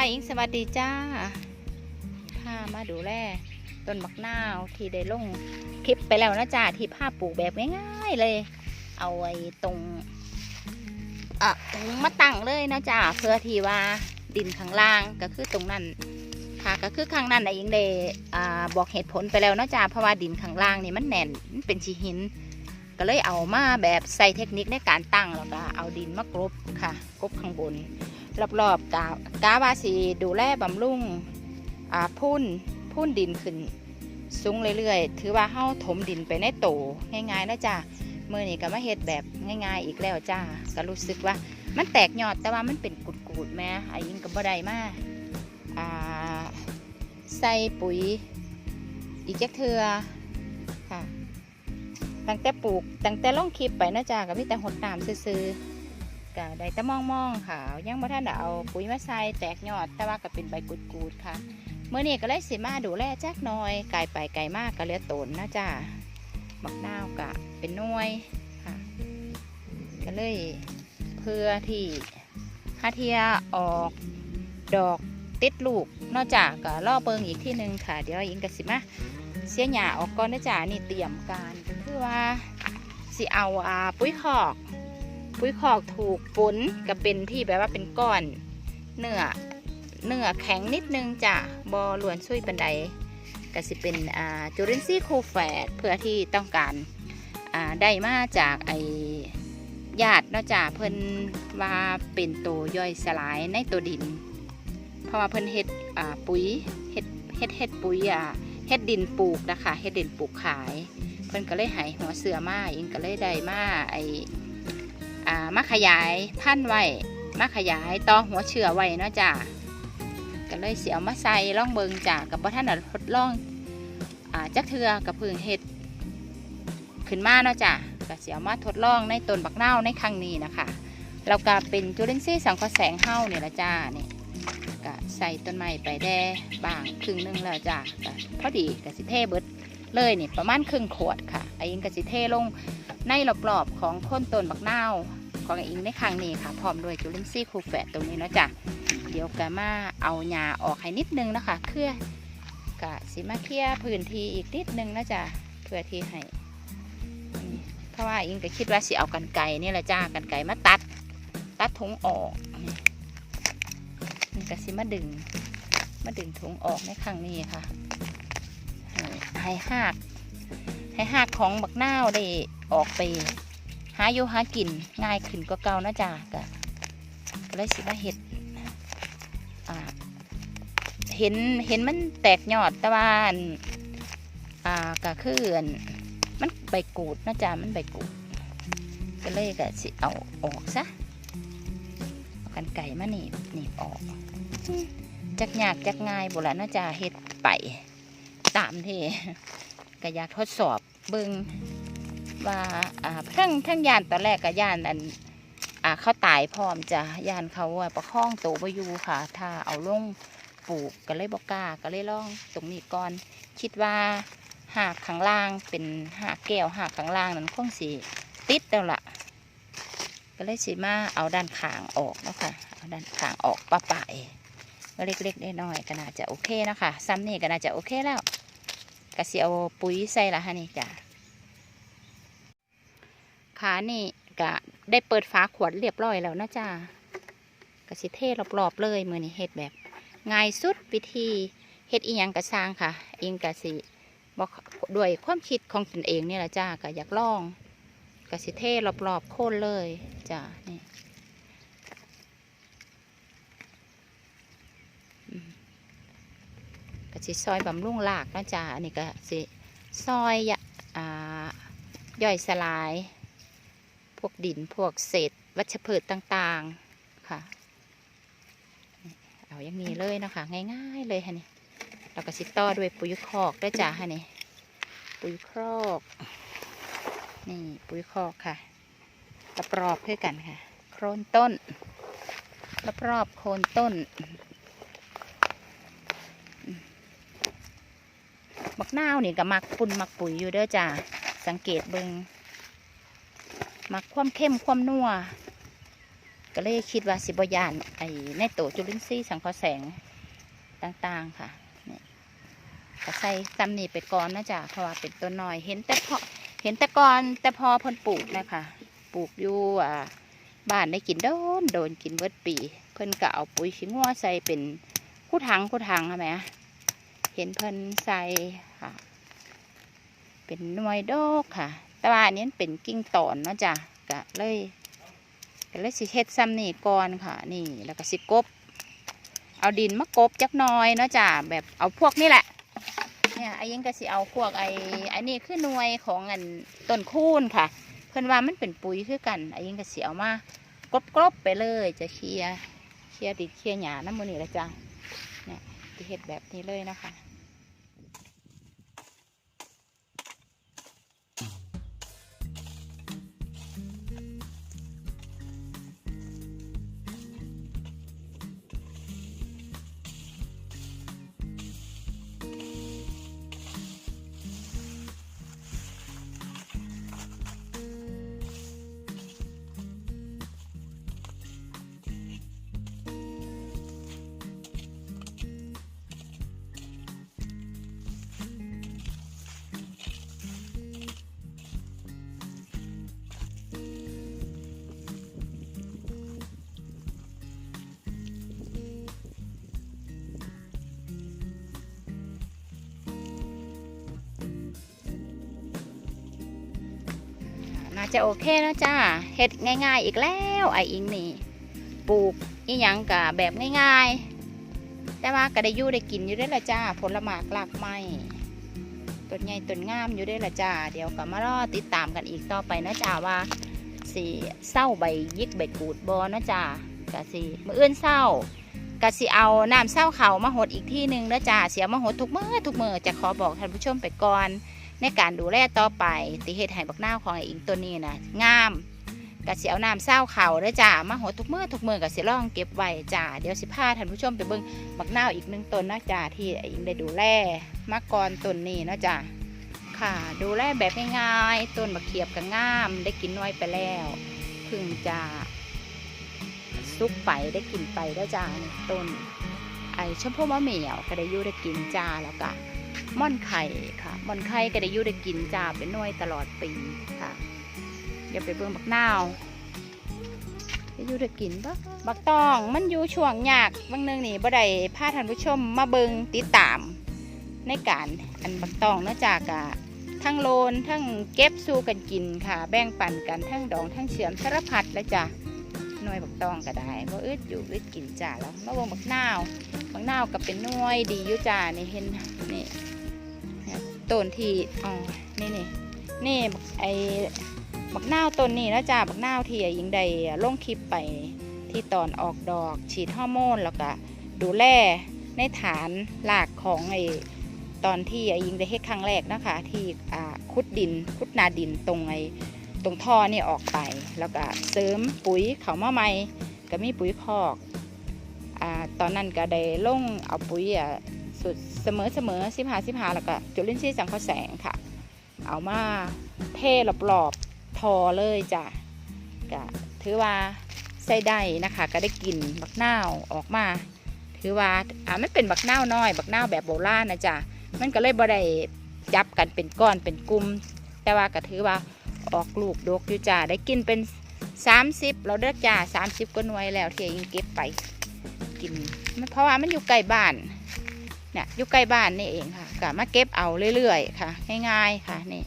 ค่ะอิงสวัสดีจ้า ค่ะมาดูแลต้นมักนาวที่ได้ลงคลิปไปแล้วนะจ้าที่ภาพปลูกแบบง่ายๆเลย เอาไว้ตรงอะตรงมาตั้งเลยนะจ้าเพื่อที่ว่าดินข้างล่างก็คือตรงนั้นค่ะก็คือข้างนั้นนะอิงได้อ่าบอกเหตุผลไปแล้วนะจ้าเพราะว่าดินข้างล่างนี่มันแน่นมันเป็นชีหิน ก็เลยเอามาแบบใส่เทคนิคในการตั้งแล้วก็เอาดินมากรบค่ะกรบข้างบน รอบๆกากาวาสีดูแลบำรุงพุ่นพุ่นดินขึ้นสูงเรื่อยๆ ถือว่าเฮาถมดินไปในโตง่ายๆนะจ้ามือนี้ก็มาเฮ็ดแบบง่ายๆอีกแล้วจ้าก็รู้สึกว่ามันแตกยอดแต่ว่ามันเป็นกุดๆแม่อายิงกับบ่ได้มาอ่าใส่ปุ๋ยอีกจักเทือค่ะตั้งแต่ปลูกตั้งแต่ล่องคลิปไปนะจ้าก็มีแต่หดน้ำซื่อๆ ก็ได้ต่มองมองค่ะ ยังบ่ทันได้เอาปุ๋ยมาใส่แตกยอด แต่ว่าก็เป็นใบกุดๆค่ะเมื่อนี้ก็เลยสิมาดูแลจักหน่อยไก่ไปไก่มากก็เหลือตนนะจ้าบักนาวกะเป็นน่วยค่ะ ก็เลยเพื่อที่หาเทียออกดอกติดลูกนอกจากก็ล่อเบิงอีกที่หนึ่งค่ะ เดี๋ยวอิงกสิมาเสียหญ้าออกก่อนนะจ๊ะนี่เตรียมการคือว่าสิเอาอาปุ๋ยคอก ปุ๋ยคอกถูกฝนก็เป็นที่แบบว่าเป็นก้อนเนื้อเนื้อแข็งนิดนึงจ้ะบอลวนซุยบันไดก็สิเป็นจุลินทรีย์โคแฝดเพื่อที่ต้องการได้มาจากไอญาติเนาะจ้ะเพิ่นว่าเป็นตัวย่อยสลายในตัวดิน เพราะว่าเพิ่นเฮ็ดปุ๋ยเฮ็ดเฮ็ดเฮ็ดปุ๋ยอ่าเฮ็ดดินปลูกนะคะเฮ็ดดินปลูกขาย เพิ่นก็เลยให้หัวเสือมาเองก็เลยได้มาไอ อ่ามาขยายพันธุ์ไว้มาขยายต่อหัวเชื้อไว้เนาะจ้ะก็เลยเสียวมาใส่ล่องเบิงจ้ะกับพ่ท่านทดลองอ่าจักเทือกับพึ่งเห็ดขึ้นมาเนาะจ้ะก็เสียวมาทดลองในต้นบักเนาในครั้งนี้นะคะแล้วก็เป็นจุลินทรีย์สังเคราะห์แสงเฮ้าเนี่ยละจ้านี่ก็ใส่ต้นไม้ไปแด่บางครึ่งหนึงแล้วจ้ะก็พอดีกับสิเทเบิดเลยนี่ประมาณครึ่งขวดค่ะไอ้ยิงกับสิเทลงในรอบๆของโคนต้นบักเนา ของอิงในครั้งนี้ค่ะพร้อมด้วยจุลินทรีย์คูแฝดตรงนี้เนาะจ้ะเดี๋ยวกะมาเอาหญ้าออกให้นิดนึงนะคะเคลื่อกะสิมาเคลียพื้นที่อีกนิดนึงนะจ้ะเพื่อที่ให้เพราะว่าอิงก็คิดว่าสิเอากันไก่นี่แหละจ้ากันไก่มาตัด ตัดถุงออกนี่ก็สิมาดึง มาดึงถุงออกในครั้งนี้ค่ะให้ห้หากให้หากของบักนาวได้ออกไป หาอยู่หากินง่ายขึ้นกว่าเก่านะจ๊ะก็ก็เลยสิมาเห็ดอ่าเห็นเห็นมันแตกยอดแต่ว่าอันอ่าก็คืออันมันใบกูดนะจ๊ะมันใบกูดก็เลยก็สิเอาออกซะเอากันไก่มาหนีบหนีบออกจักยากจักง่ายบุละนะจ๊ะเห็ดไปตามที่ก็อยากทดสอบเบิง ว่าอ่าทั้งทั้งยานตอนแรกกับยานอันอ่าเขาตายพร้อมจะยานเขาประคองโตวบอยู่ค่ะ ถ้าเอาลงปลูกก็เลยบอกกล้าก็เลยลองตรงนี้ก่อนคิดว่าหากข้างล่างเป็นหากแก้วหากข้างล่างนั้นคงสีติดแล้วล่ะ ก็เลยสิมาเอาด้านขางออกนะค่ะเอาด้านขางออกปะปายก็เล็กๆน้อยๆก็น่าจะโอเคนะคะซ้ำนี่ก็น่าจะโอเคแล้วกะสิเอาปุ๋ยใส่ละฮะนี่จ้ะ ขานี่กะได้เปิดฝาขวดเรียบร้อยแล้วนะจ้ากะสิเทรอบๆเลยมือนี่เฮ็ดแบบง่ายสุดวิธีเฮ็ดอีหยังกะสร้างค่ะเองกะสิบอกด้วยความคิดของตนเองนี่แหละจ้ากะอยากลองกะสิเทรอบๆโค่นเลยจ้ะนี่อืมก็สิซอยบำรุงรากนะจ้าอันนี้ก็สิซอยอ่าย่อยสลาย พวกดินพวกเศษวัชพืชต่างๆค่ะ เอาอย่างนี้เลยนะคะง่ายๆเลยฮะนี่เราก็สิต่อด้วยปุ๋ยคอกด้วยจ้าฮะนี่ปุ๋ยคอกนี่ปุ๋ยคอกค่ะรอบๆด้วยกันค่ะ โคนต้นรอบๆโคนต้นมักนาวนี่ก็มักปุ่นมักปุ๋ยอยู่เด้อจ้าสังเกตเบิง มักความเข้มความนัวก็เลยคิดว่าสิบยานไอ้ในโตจุลินทรีย์สังเคราะห์แสงต่างๆค่ะนี่ก็ใส่ตำหนีไปก่อนนะจ๊ะเพราะว่าเป็นตัวน้อย เห็นแต่พอเห็นแต่ก่อนแต่พอพ่นปลูกนะคะปลูกอยู่อ่าบ้านได้กินโดนโดนกินเบิดปี เพิ่นก็เอาปุ๋ยขี้งัวใส่เป็นคู่ถังคู่ถังค่ะแหม่เห็นเพิ่นใส่ค่ะ เป็นหน่วยดอกค่ะ แต่ว่าอันนี้เป็นกิ่งตอนเนาะจ้ะก็เลยก็เลยสิเฮ็ดซ้ำนี่ก่อนค่ะ นี่แล้วก็สิกบ เอาดินมากบจักหน้อยเนาะจ้ะแบบเอาพวกนี่แหละเนี่ยไอ้ยังก็สิเอาพวกไอ้ไอ้นี่คือหน่วยของอันต้นคูนค่ะ เพิ่อนว่ามันเป็นปุ๋ยคือกันไอ้ยังก็สิเอามากรบกรบๆไปเลยจะเคลียเคลียดินเคลียหญ้าน้ำมือนี่ละจ้ะเนี่ยสิเฮ็ดแบบนี้เลยนะคะ จะโอเคแล้วจ้าเฮ็ดง่ายๆอีกแล้วไออิงนี่ปลูกอีหยังกะแบบง่ายๆ แต่ว่าก็ได้ยู่ได้กินอยู่ได้ละจ้า ผลหมากหลากไม้ต้นใหญ่ต้นงามอยู่ได้ละจ้า เดี๋ยวก็มารอติดตามกันอีกต่อไปนะจ้าว่าสีเศร้าใบยิกใบกูดบอนะจ้ากะสีมืออื่นเศร้ากะสิเอาน้ำเศร้าเขามาหดอีกที่หนึ่งนะจ้าเสียมาหดทุกเมือทุกเมื่อจะขอบอกท่านผู้ชมไปก่อน ในการดูแลต่อไปติเฮ็ดให้บักนาวของไอ้อิงตัวนี้นะงามกะสิเอาน้ำเศร้าเขาเด้อจ้ามาหดทุกมือทุกมือกะสิล่องเก็บไว้จ้าเดี๋ยวสิพาท่านผู้ชมไปเบิ่งบักนาวอีกหนึ่งต้นนะจ้าที่ไอ้อิงได้ดูแลมาก่อนต้นนี้นะจ้าค่ะ ดูแลแบบง่ายๆต้นบักเขียบก็งาม ได้กินน้อยไปแล้วพึ่งจะซุกไปได้กินไปได้จ้าต้นไอ้ชมพู่มะเหมี่ยวก็ได้ยู่ได้กินจ้าแล้วก็ ม่อนไข่ค่ะม่อนไข่ก็ได้อยู่ได้กินจ้าเป็นน่วยตลอดปีค่ะเดี๋ยวไปเบิ่งบักนาวได้อยู่ได้กินบักบักตองมันอยู่ช่วงยากบางเนึงนี่บ่ได้พาท่านผู้ชมมาเบิงติดตาม ในการอันบักตองเนื่องจากอะทั้งโลนทั้งเก็บสู้กันกินค่ะ แบ่งปันกันทั้งดองทั้งเฉือมสารพัดแล้วจ้ะ หน่วยบักตองก็ได้บ่อึดอยู่อึดกินจ้าแล้วมาเบิ่งบักนาวบางนาวก็เป็นหน่วยดีอยู่จ้านี่เห็นนี่ต้นที่อ๋อนี่นี่นี่ไอบักนาวต้นนี้นะจ้าบักนาวที่ยิงใดลงคลิปไปที่ตอนออกดอกฉีดฮอร์โมนแล้วก็ดูแลในฐานหลากของไอ้ตอนที่ไอ้ยิงได้เฮ็ดครั้งแรกนะคะ ที่อ่าคุดดินคุดนาดินตรงไอ้ ตรงท่อนี่ออกไป แล้วก็เสริมปุ๋ยเขามาใหม่ก็มีปุ๋ยคอกอตอนนั้นก็ได้ลงเอาปุ๋ยสุดเสมอเสมอสิบหาสิบหาแล้วก็จุลินทรีย์สังเคราะห์แสงค่ะ เอามาเทรอบๆทอเลยจ้ะก็ถือว่าใส่ได้นะคะ ก็ได้กลิ่นบักนาวออกมา ถือว่าอ่ามันเป็นบักนาวน้อย บักนาวแบบโบราณนะจ๊ะมันก็เลยบ่ได้จับกันเป็นก้อนเป็นกลุ่มแต่ว่าก็ถือว่า ออกลูกดกอยู่จ้ะได้กินเป็น 30เราเด้อจ้า30ก็หน่วยแล้วเที่ยิงเก็บไปกินเพราะว่ามันอยู่ใกล้บ้านเนี่ยอยู่ใกล้บ้านนี่เองค่ะก็มาเก็บเอาเรื่อยๆค่ะง่ายๆค่ะนี่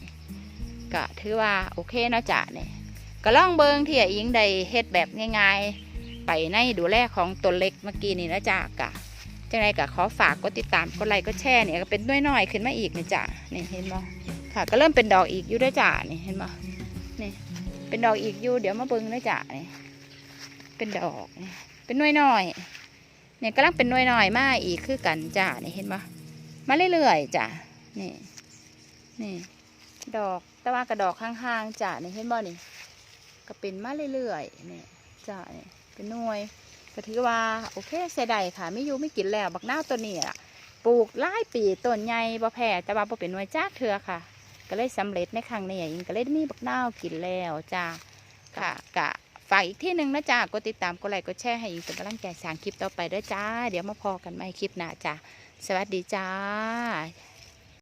ก็ถือว่าโอเคนะจ้ะเนี่ยก็ลองเบิงเที่อิงได้เฮ็ดแบบง่าย ๆ ไปในดูแลของตัวเล็กเมื่อกี้นี่นะจ้ะกะจังไรก็ขอฝากกดติดตามกดไลค์กดแชร์เนี่ยก็เป็นน้อยๆขึ้นมาอีกนี่จ้ะนี่ยเห็นบ่ค่ะก็เริ่มเป็นดอกอีกอยู่ด้วยจ้ะนี่เห็นบ่ นี่ เป็นดอกอีกอยู่ เดี๋ยวมาเบิ้งนะจ้ะนี่ เป็นดอกนี่เป็นน้อยน้อยๆเนี่ยกำลังเป็นหน่วยหน่อยๆมาอีกคือกันจ้านี่เห็นปะมาเรื่อยๆจ้ะนี่นี่ ดอกแต่ว่ากระดอกข้างๆจ้ะนี่เห็นบ่นี่ ก็เป็นมาเรื่อยๆนี่จ้ะนี่เป็นหน่วยก็ถือว่าโอเคเสียดายค่ะไม่ยู่ไม่กินแล้วบักหน้าตัวนี้อะปลูกหลายปีต้นใหญ่บ่แพ้แต่ว่าบ่เป็นหน่วยจ้าเถือค่ะ ก็เลยสำเร็จในครั้งนี้อิงก็เลยมีบักนาวกินแล้วจ้าค่ะกะฝฝากอีกที่หนึ่งนะจ้ากดติดตามกดไลค์กดแชร์ให้อีกเป็นกำลังใจสร้างคลิปต่อไปด้วยจ้า เดี๋ยวมาพอกันใหม่คลิปหน้าจ้าสวัสดีจ้า